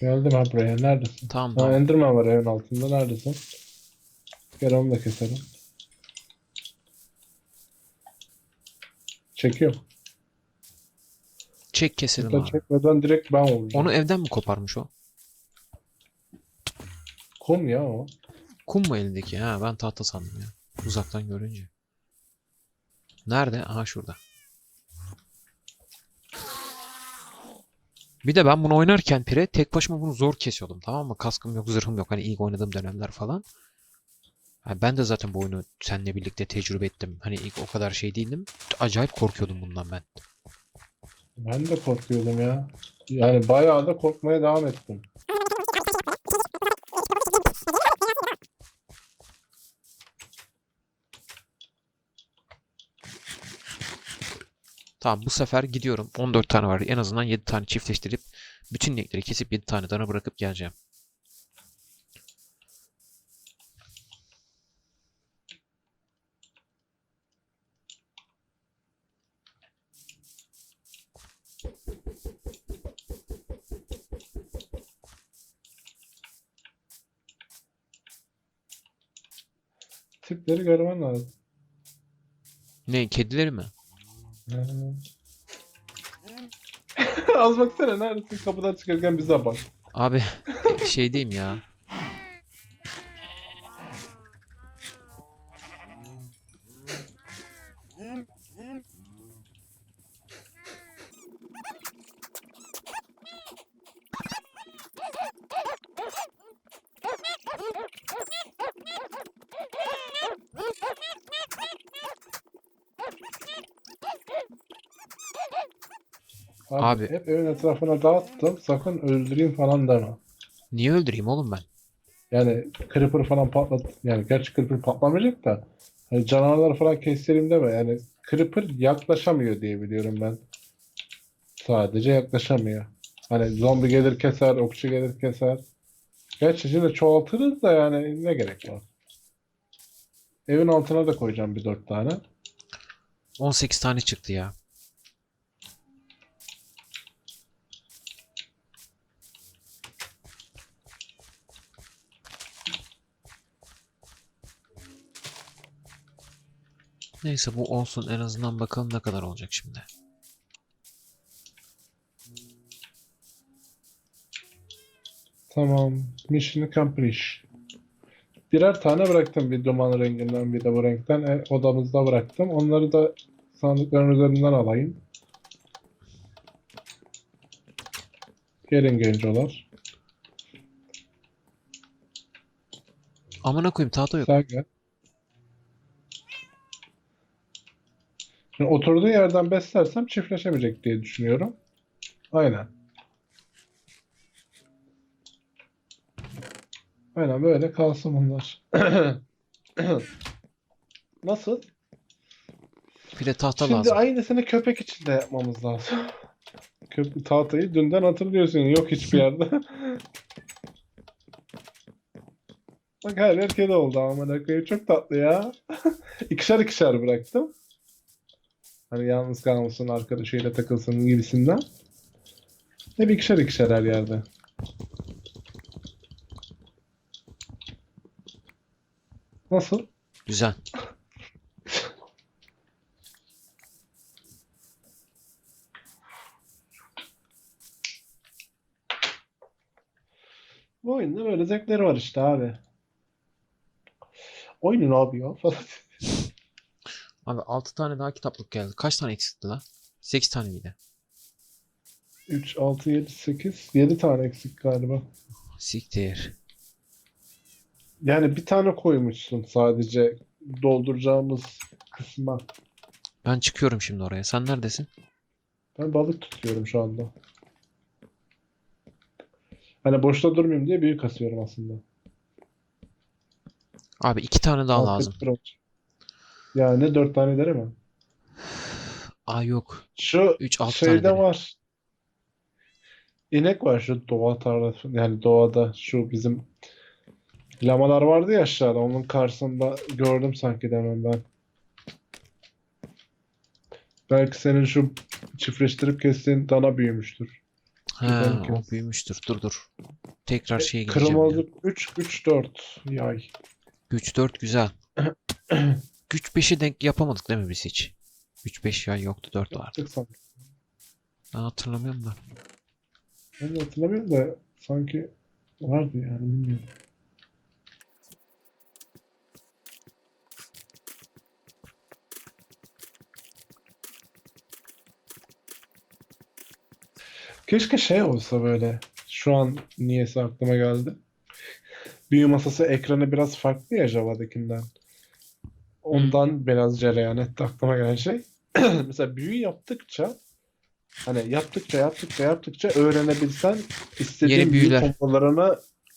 Geldim ha buraya. Neredesin? Tamam Ha, tamam. Enderman var evin altında. Neredesin? Gel onu da keselim. Çekiyorum. Çek keselim Hatta abi. çekmeden direkt ben vuracağım. Onu evden mi koparmış o? Kum ya o. Kum mu elindeki? Ha ben tahta sandım ya. Uzaktan görünce. Nerede? Aha şurada. Bir de ben bunu oynarken pire tek başıma bunu zor kesiyordum tamam mı? Kaskım yok, zırhım yok. Hani ilk oynadığım dönemler falan. Ha, ben de zaten bu oyunu seninle birlikte tecrübe ettim. Hani ilk o kadar şey değildim. Acayip korkuyordum bundan ben. Ben de korkuyordum ya. Yani bayağı da korkmaya devam ettim. Tamam bu sefer gidiyorum. 14 tane var. En azından 7 tane çiftleştirip bütün inekleri kesip 7 tane dana bırakıp geleceğim. Tipleri görmen lazım. Ne kedileri mi? Az baksana neredesin kapıdan çıkarken bize bak. Abi şey diyeyim ya. Abi, Abi. hep evin etrafına dağıttım. Sakın öldüreyim falan deme. Niye öldüreyim oğlum ben? Yani creeper falan patlat. Yani gerçi creeper patlamayacak da. Hani canavarlar falan keselim deme. Yani creeper yaklaşamıyor diye biliyorum ben. Sadece yaklaşamıyor. Hani zombi gelir keser, okçu gelir keser. Gerçi şimdi çoğaltırız da yani ne gerek var? Evin altına da koyacağım bir dört tane. 18 tane çıktı ya. Neyse bu olsun en azından bakalım ne kadar olacak şimdi. Tamam. Mission accomplished. Birer tane bıraktım bir duman renginden bir de bu renkten. E, odamızda bıraktım. Onları da sandıkların üzerinden alayım. Gelin gencolar. Amına koyayım tahta yok. Sen gel. Oturduğu yerden beslersem çiftleşemeyecek diye düşünüyorum. Aynen. Aynen böyle kalsın bunlar. Nasıl? Bir de tahta Şimdi lazım. aynısını köpek için de yapmamız lazım. Köpek tahtayı dünden hatırlıyorsun. Yok hiçbir yerde. Bak her yer kedi oldu amına koyayım. Çok tatlı ya. ikişer ikişer bıraktım. Hani yalnız kalmasın, arkadaşıyla takılsın gibisinden. Hep ikişer ikişer her yerde. Nasıl? Güzel. Bu oyunda böyle zevkleri var işte abi. Oyunun abi ya falan. Abi 6 tane daha kitaplık geldi. Kaç tane eksikti lan? 8 tane miydi? 3, 6, 7, 8, 7 tane eksik galiba. Siktir. Yani bir tane koymuşsun sadece dolduracağımız kısma. Ben çıkıyorum şimdi oraya. Sen neredesin? Ben balık tutuyorum şu anda. Hani boşta durmayayım diye büyük kasıyorum aslında. Abi 2 tane daha Altı lazım. bronz. Yani 4 tane derim mi? Aa yok. Şu 3 6 tane şeyde derim. var. İnek var şu doğa tarafı yani doğada şu bizim lamalar vardı ya aşağıda onun karşısında gördüm sanki demin ben. Belki senin şu çiftleştirip kestiğin dana büyümüştür. He, belki. o büyümüştür. Dur dur. Tekrar şeye gideceğim ya. Kırmızı 3 3 4 yay. Güç 4 güzel. Güç 5'i denk yapamadık değil mi biz hiç? Güç 5 ya yoktu 4 vardı. Sanki. Ben hatırlamıyorum da. Ben de hatırlamıyorum da sanki vardı yani bilmiyorum. Keşke şey olsa böyle. Şu an niyeyse aklıma geldi. Büyü masası ekranı biraz farklı ya Java'dakinden. Ondan biraz cereyan etti aklıma gelen şey. Mesela büyü yaptıkça hani yaptıkça yaptıkça yaptıkça öğrenebilsen istediğin Yeni büyü büyüler.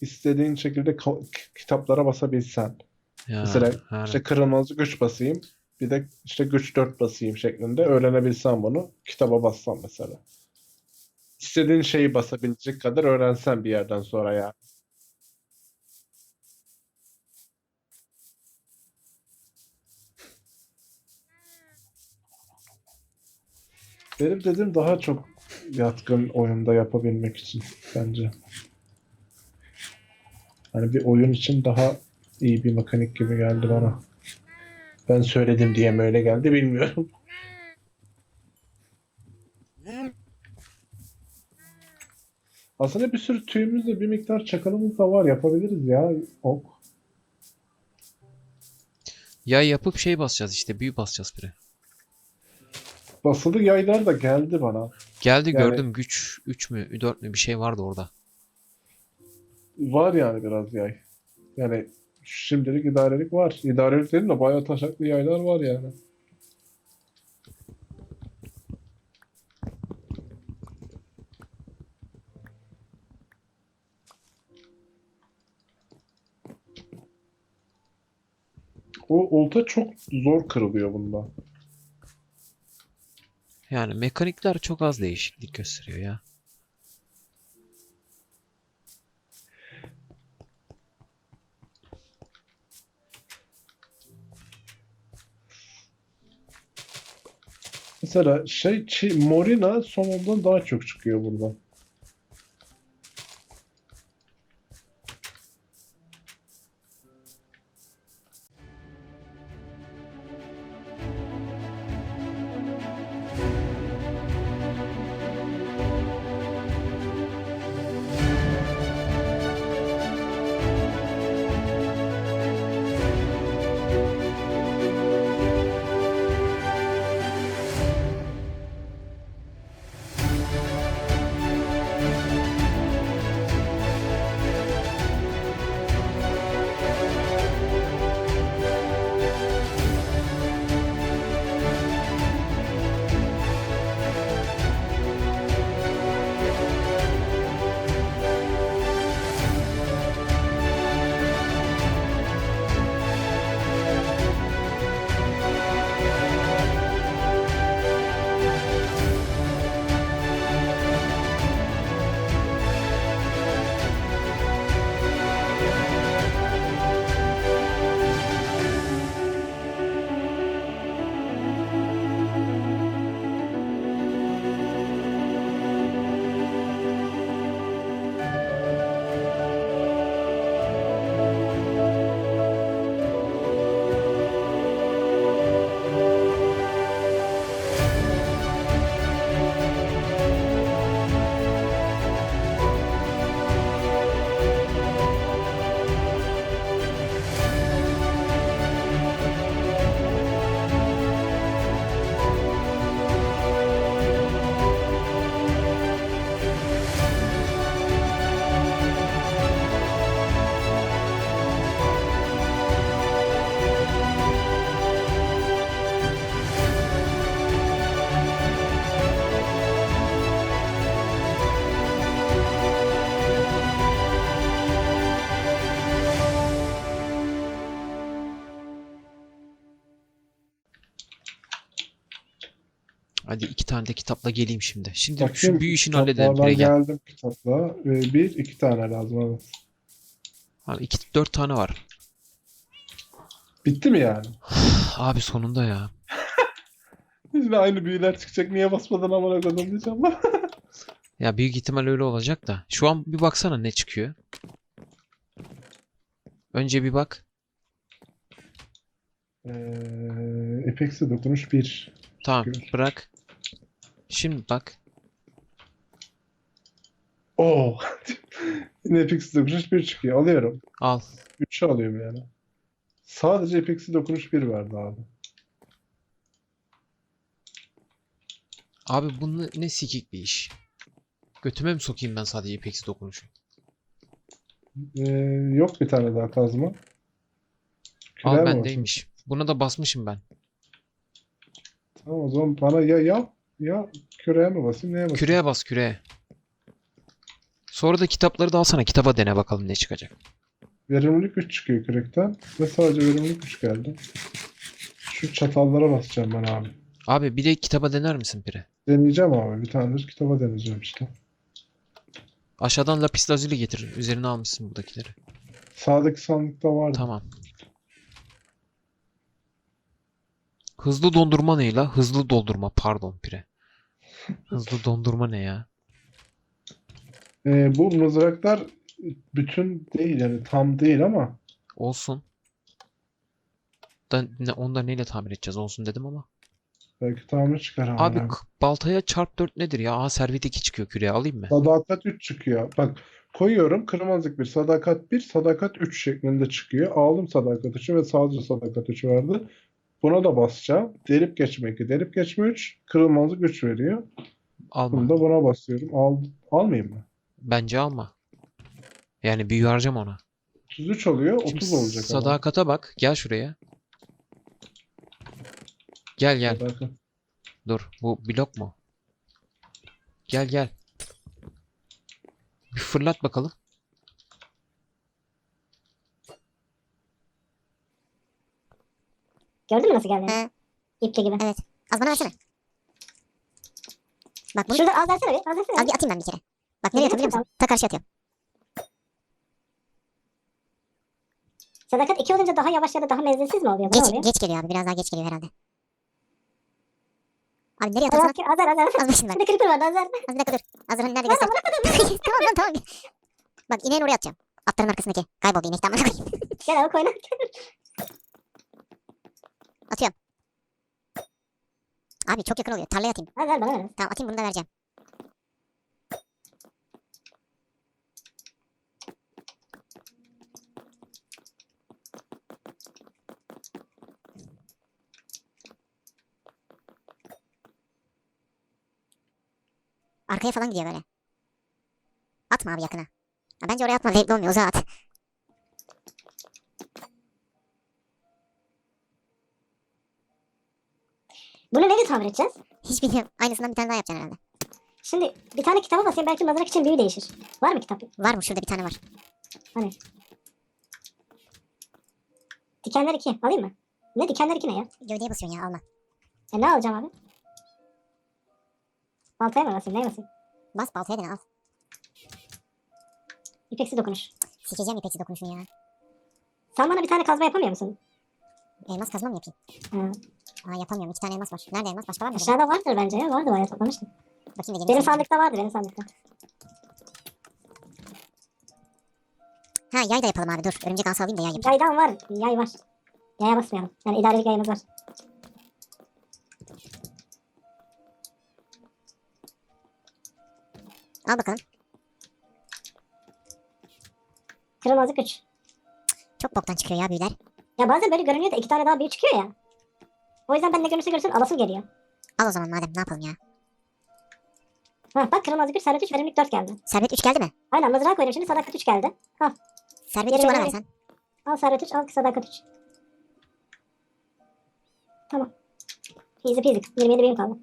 istediğin şekilde ka- kitaplara basabilsen. Ya, Mesela aynen. İşte kırmızı güç basayım. Bir de işte güç 4 basayım şeklinde öğrenebilsem bunu kitaba bassam mesela. İstediğin şeyi basabilecek kadar öğrensen bir yerden sonra ya. Benim dediğim daha çok yatkın oyunda yapabilmek için bence. Hani bir oyun için daha iyi bir mekanik gibi geldi bana. Ben söyledim diye mi öyle geldi bilmiyorum. Aslında bir sürü tüyümüzde bir miktar çakalımız da var. Yapabiliriz ya. Ok. Yay yapıp şey basacağız işte. Büyü basacağız biri. Basılı yaylar da geldi bana. Geldi Yani- gördüm. Güç 3 mü 4 mü bir şey vardı orada. Var yani biraz yay. Yani şimdilik idarelik var. İdarelik dedim de bayağı taşaklı yaylar var yani. O olta çok zor kırılıyor bunda. Yani mekanikler çok az değişiklik gösteriyor ya. Mesela şey Morina Somon'dan daha çok çıkıyor buradan. Hadi iki tane de kitapla geleyim şimdi. Şimdi Bakayım, şu büyü işini halledelim. Bire gel. geldim kitapla. Ee, Bir, iki tane lazım evet. Abi iki, dört tane var. Bitti mi yani? Abi sonunda ya. Yine aynı büyüler çıkacak. Niye basmadan amına koydum diyeceğim ben. Ya büyük ihtimal öyle olacak da. Şu an bir baksana ne çıkıyor. Önce bir bak. Ee, Apex'e dokunuş 1. Tamam bırak. Şimdi bak. Oo. Yine Apex'e dokunuş 1 çıkıyor. Alıyorum. Al. 3'ü alıyorum yani. Sadece Apex'e dokunuş 1 verdi abi. Abi bu ne, sikik bir iş. Götüme mi sokayım ben sadece Apex dokunuşu? Ee, yok bir tane daha kazma. Al bendeymiş. Buna da basmışım ben. Tamam o zaman bana ya yap ya küreğe mi basayım neye basayım? Küreye bas küreye. Sonra da kitapları da alsana. Kitaba dene bakalım ne çıkacak. Verimlilik 3 çıkıyor kürekten ve sadece verimlilik 3 geldi. Şu çatallara basacağım ben abi. Abi bir de kitaba dener misin pire? Deneyeceğim abi. Bir tane de kitaba deneyeceğim işte. Aşağıdan lapis lazuli getir. Üzerine almışsın buradakileri. Sağdaki sandıkta vardı. Tamam. Hızlı dondurma ne la? Hızlı doldurma pardon pire. Hızlı dondurma ne ya? Ee, bu mızraklar bütün değil yani tam değil ama Olsun. Da, ne, onu da neyle tamir edeceğiz? Olsun dedim ama. belki tamir çıkar ama. Abi yani. baltaya çarp 4 nedir ya? Aa servet 2 çıkıyor küreye alayım mı? Sadakat 3 çıkıyor. Bak koyuyorum kırmızılık 1, sadakat 1, sadakat 3 şeklinde çıkıyor. Aldım sadakat 3'ü ve sadece sadakat 3'ü verdi. Buna da basacağım. Delip geçme 2, delip geçme 3, kırılmazlık 3 veriyor. Alma. Bunu da buna basıyorum. Al, almayayım mı? Bence alma. Yani büyü harcama ona. 33 oluyor, Şimdi 30 olacak ama. sadakata bak. Gel şuraya. Gel gel. Sadakat. Dur. Bu blok mu? Gel gel. Bir fırlat bakalım. Gördün mü nasıl geldi? He. İple gibi. Evet. Az bana versene. Bak bunu Şurada az versene bir. Az versene. al bir atayım ben bir kere. Bak nereye atabiliyor musun? Ta karşıya atıyorum. Sadakat 2 olunca daha yavaş ya da daha mezesiz mi oluyor? Bu Geç, oluyor? geç geliyor abi. Biraz daha geç geliyor herhalde. Abi nereye Azar atıyorsun? azar azar. Az başını ver. Şurada creeper vardı azar. Az bir dakika dur. Hazır hani nerede göster. tamam lan tamam. Bak ineğin oraya atacağım. Atların arkasındaki. Kayboldu inek tamam. Gel abi koyna. Atıyorum. Abi çok yakın oluyor. Tarlaya atayım. Azar bana ver. Tamam atayım bunu da vereceğim. Arkaya falan gidiyor böyle. Atma abi yakına. Ha, bence oraya atma zevkli olmuyor uzağa at. Bunu neyle tamir edeceğiz? Hiç bilmiyorum. Aynısından bir tane daha yapacaksın herhalde. Şimdi bir tane kitaba basayım belki mızrak için büyü değişir. Var mı kitap? Var mı? Şurada bir tane var. Hani? Dikenler 2 alayım mı? Ne dikenler 2 ne ya? Gövdeye basıyorsun ya alma. E ne alacağım abi? Baltaya mı basayım? Neye basayım? Bas baltaya dene al. İpeksi dokunuş. Sikeceğim ipeksi dokunuşunu ya. Sen bana bir tane kazma yapamıyor musun? Elmas kazma mı yapayım? Ha. Aa yapamıyorum. İki tane elmas var. Nerede elmas? Başka var mı? Aşağıda vardır bence ya. Vardı bayağı toplamıştım. Bakayım da Benim gelin. sandıkta vardı benim sandıkta. Ha yay da yapalım abi dur. Örümcek ağası alayım da yay yapayım. Yaydan var. Yay var. Yaya basmayalım. Yani idarelik yayımız var. Al bakalım. Kırılmazlık güç. Çok boktan çıkıyor ya büyüler. Ya bazen böyle görünüyor da iki tane daha büyük çıkıyor ya. O yüzden ben ne görürse görsün alasım geliyor. Al o zaman madem ne yapalım ya. Ha bak kırılmazlık güç, servet 3, verimlilik 4 geldi. Servet 3 geldi mi? Aynen mızrağı koydum şimdi sadakat 3 geldi. Servet Geri 3'ü bana versen. Al servet 3, al sadakat 3. Tamam. Easy peasy. 27 benim kaldı.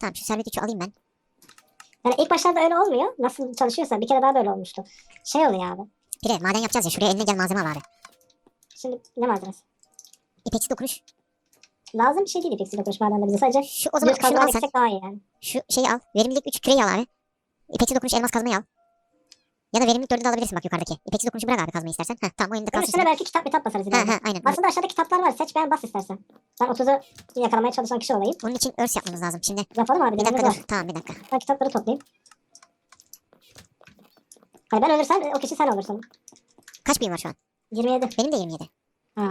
Tamam şu servet 3'ü alayım ben. Yani ilk başlarda öyle olmuyor. Nasıl çalışıyorsa bir kere daha böyle olmuştu. Şey oluyor abi. Pire maden yapacağız ya şuraya eline gel malzeme al abi. Şimdi ne malzemesi? İpeksi dokunuş. Lazım bir şey değil ipeksi dokunuş madende bize sadece. Şu o zaman Düz şunu kazma al sen. gitsek daha iyi yani. Şu şeyi al. Verimlilik 3 küreyi al abi. İpeksi dokunuş elmas kazmayı al. Ya da verimlilik 4'ü de alabilirsin bak yukarıdaki. İpeksi dokunuşu bırak abi kazmayı istersen. Heh tamam oyunda Bunun kalsın. üstüne belki kitap kitap basarız. Ha ha aynen. Aslında aşağıda kitaplar var. Seç beğen bas istersen. Ben 30'u yakalamaya çalışan kişi olayım. Onun için örs yapmamız lazım. Şimdi Yapalım abi. bir dakika dur. Tamam bir dakika. Ben kitapları toplayayım. Hayır ben ölürsem o kişi sen olursun. Kaç büyüm var şu an? 27. Benim de 27. Ha.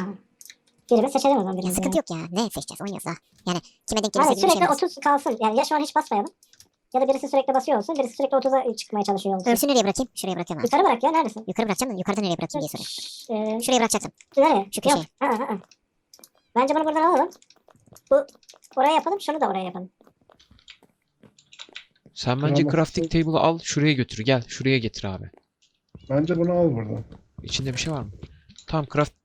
Birini seçelim o zaman. Birini. sıkıntı yok ya. Ne seçeceğiz? Oynuyoruz daha. Yani kime denk gelirse Hayır gibi bir şey sürekli olmaz. 30 kalsın. Yani ya şu an hiç basmayalım. Ya da birisi sürekli basıyor olsun. Birisi sürekli 30'a çıkmaya çalışıyor olsun. Örsü nereye bırakayım? Şuraya bırakıyorum abi. Yukarı bırak ya neredesin? Yukarı bırakacağım da yukarıda nereye bırakayım diye soruyorum. Ee, Şuraya bırakacaktım. nereye? Şu Yok. köşeye. Ha, ha, ha. Bence bunu buradan alalım. Bu oraya yapalım. Şunu da oraya yapalım. Sen bence crafting table'ı al şuraya götür. Gel şuraya getir abi. Bence bunu al buradan. İçinde bir şey var mı? Tamam craft.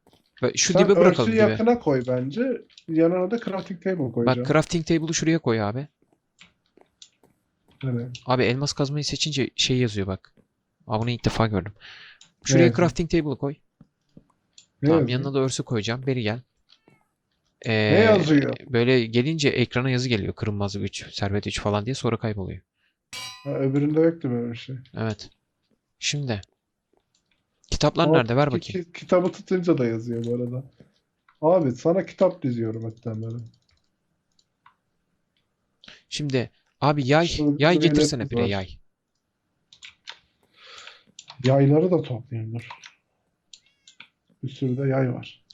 Şu Sen dibe bırakalım dibe. yakına koy bence. Yanına da crafting table koyacağım. Bak crafting table'ı şuraya koy abi. Nereye? Abi elmas kazmayı seçince şey yazıyor bak. Aa bunu ilk defa gördüm. Şuraya yazıyor? crafting table'ı koy. Ne Tamam yazıyor? yanına da örsü koyacağım. Beri gel. Ee, Ne yazıyor? Böyle gelince ekrana yazı geliyor. Kırılmaz güç, servet 3 falan diye sonra kayboluyor. Ha, öbüründe yoktu böyle bir şey. Evet. Şimdi. Kitaplar Ama nerede? Ver bakayım. ki- kitabı tutunca da yazıyor bu arada. Abi sana kitap diziyorum hatta böyle. Şimdi abi yay Şurada yay bir getirsene var. yay. Yayları da toplayayım dur. Bir sürü de yay var.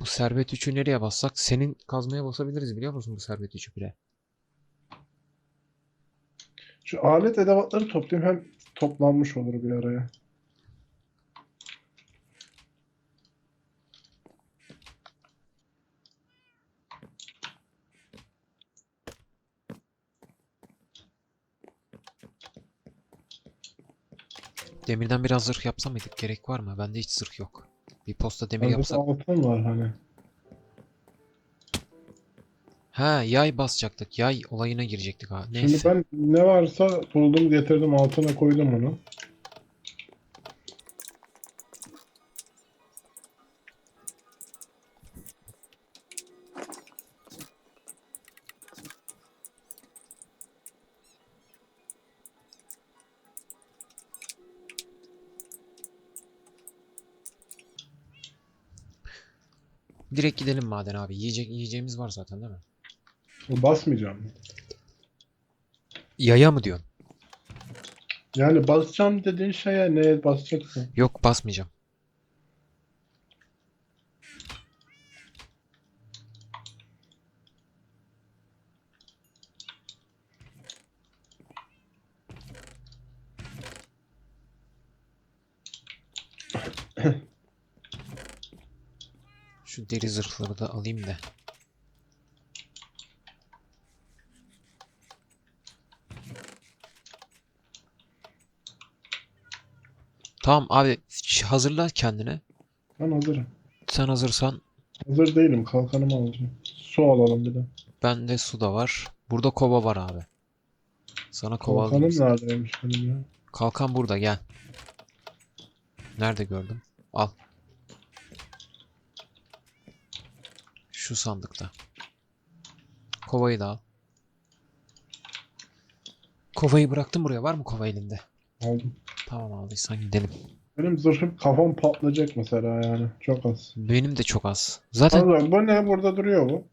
Bu servet 3'ü nereye bassak senin kazmaya basabiliriz biliyor musun bu servet 3'ü bire? Şu alet edevatları toplayayım hem toplanmış olur bir araya. Demirden biraz zırh yapsa mıydık? Gerek var mı? Bende hiç zırh yok. Bir posta demir Bende de yapsak. altın var hani. Ha yay basacaktık. Yay olayına girecektik ha. Şimdi Neyse. ben ne varsa buldum getirdim altına koydum onu. Direkt gidelim maden abi. Yiyecek yiyeceğimiz var zaten değil mi? Basmayacağım. Yaya mı diyorsun? Yani basacağım dediğin şeye neye basacaksın? Yok basmayacağım. Şu deri zırhları da alayım da. Tamam abi hazırla kendine. Ben hazırım. Sen hazırsan Hazır değilim. Kalkanımı alacağım. Su alalım bir de. bende su da var. Burada kova var abi. Sana kova Kalkanım alayım. neredeymiş benim ya? Kalkan burada gel. Nerede gördüm? Al. Şu sandıkta. Kovayı da al. Kovayı bıraktım buraya. Var mı kova elinde? Aldım. Tamam aldıysan gidelim. Benim zırhım kafam patlayacak mesela yani. Çok az. Benim de çok az. Zaten Allah bu ne burada duruyor bu?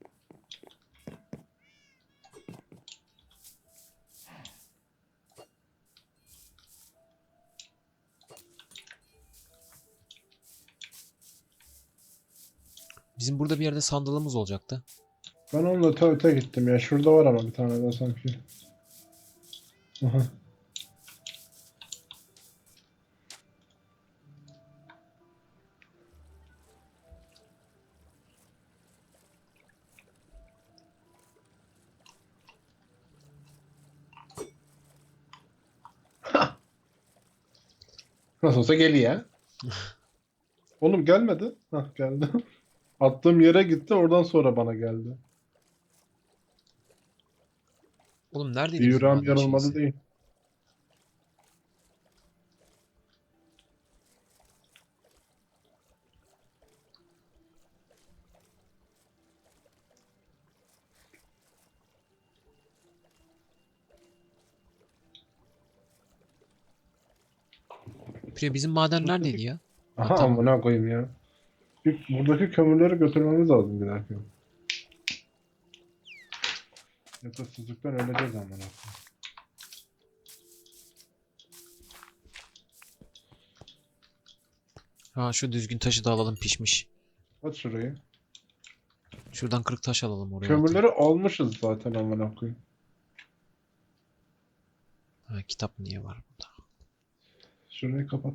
Bizim burada bir yerde sandalımız olacaktı. Ben onunla öte öte gittim ya. Şurada var ama bir tane daha sanki. Aha. Nasıl olsa geliyor. Oğlum gelmedi. Hah geldi. Attığım yere gitti oradan sonra bana geldi. Oğlum neredeydi Bir yüreğim şeysi? değil. Pire, bizim maden neredeydi ya? Aha tamam. amına koyayım ya. Bir, buradaki kömürleri götürmemiz lazım bir dakika. Yoksa susuzluktan öleceğiz amına koyayım. Ha şu düzgün taşı da alalım pişmiş. At şurayı. Şuradan kırık taş alalım oraya. atayım. Kömürleri almışız zaten amına koyayım. Ha, kitap niye var burada? Şurayı kapat.